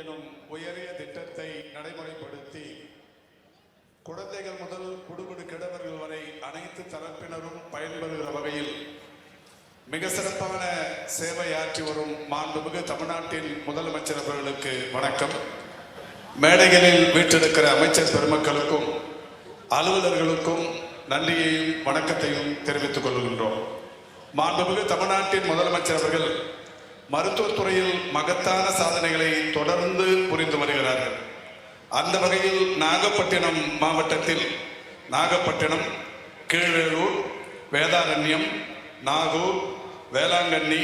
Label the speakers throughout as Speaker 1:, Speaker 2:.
Speaker 1: எனும் உயரிய திட்டத்தை நடைமுறைப்படுத்தி குழந்தைகள் முதல் குடுகுடு கிடவர்கள் வரை அனைத்து தரப்பினரும் பயன்பெறுகிற வகையில் மிக சிறப்பான சேவையாற்றி வரும் மாண்புமிகு தமிழ்நாட்டின் முதலமைச்சர் அவர்களுக்கு வணக்கம். மேடைகளில் வீட்டிருக்கிற அமைச்சர் பெருமக்களுக்கும் அலுவலர்களுக்கும் நன்றியையும் வணக்கத்தையும் தெரிவித்துக் கொள்கின்றோம். மாண்புமிகு தமிழ்நாட்டின் முதலமைச்சர் அவர்கள் மருத்துவத்துறையில் மகத்தான சாதனைகளை தொடர்ந்து புரிந்து வருகிறார்கள். அந்த வகையில் நாகப்பட்டினம் மாவட்டத்தில் நாகப்பட்டினம் கீழேலூர் வேதாரண்யம் நாகூர் வேளாங்கண்ணி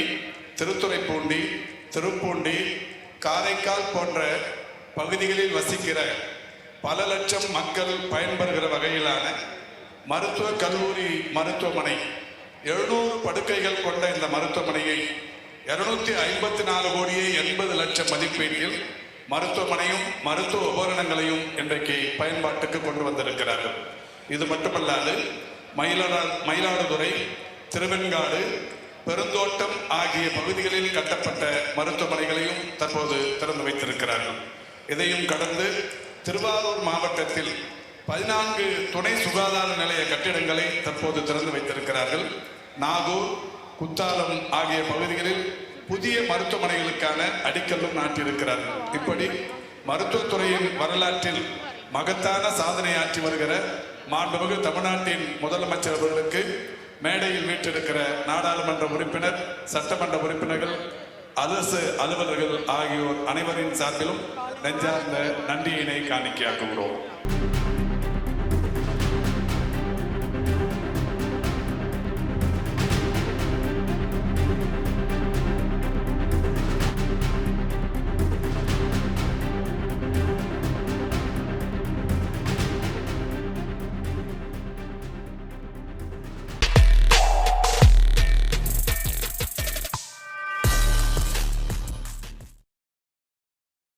Speaker 1: திருத்துறைப்பூண்டி திருப்பூண்டி காரைக்கால் போன்ற பகுதிகளில் வசிக்கிற பல லட்சம் மக்கள் பயன்பெறுகிற வகையிலான மருத்துவ கல்லூரி மருத்துவமனை. எழுநூறு படுக்கைகள் கொண்ட இந்த மருத்துவமனையை இருநூத்தி ஐம்பத்தி நாலு கோடியே எண்பது லட்சம் மதிப்பீட்டில் மருத்துவமனையும் மருத்துவ உபகரணங்களையும் இன்றைக்கு பயன்பாட்டுக்கு கொண்டு வந்திருக்கிறார்கள். இது மட்டுமல்லாது மயிலா மயிலாடுதுறை திருவெண்காடு பெருந்தோட்டம் ஆகிய பகுதிகளில் கட்டப்பட்ட மருத்துவமனைகளையும் தற்போது திறந்து வைத்திருக்கிறார்கள். இதையும் கடந்து திருவாரூர் மாவட்டத்தில் பதினான்கு துணை சுகாதார நிலைய கட்டிடங்களை தற்போது திறந்து வைத்திருக்கிறார்கள். நாகூர் குத்தாலம் ஆகிய பகுதிகளில் புதிய மருத்துவமனைகளுக்கான அடிக்கல்லும் நாட்டியிருக்கிறார். இப்படி மருத்துவத்துறையின் வரலாற்றில் மகத்தான சாதனையாற்றி வருகிற மாண்புமிகு தமிழ்நாட்டின் முதலமைச்சர் அவர்களுக்கு மேடையில் வீட்டிருக்கிற நாடாளுமன்ற உறுப்பினர் சட்டமன்ற உறுப்பினர்கள் அரசு அலுவலர்கள் ஆகியோர் அனைவரின் சார்பிலும் நெஞ்சார்ந்த நன்றியினை காணிக்கையாக்குகிறோம்.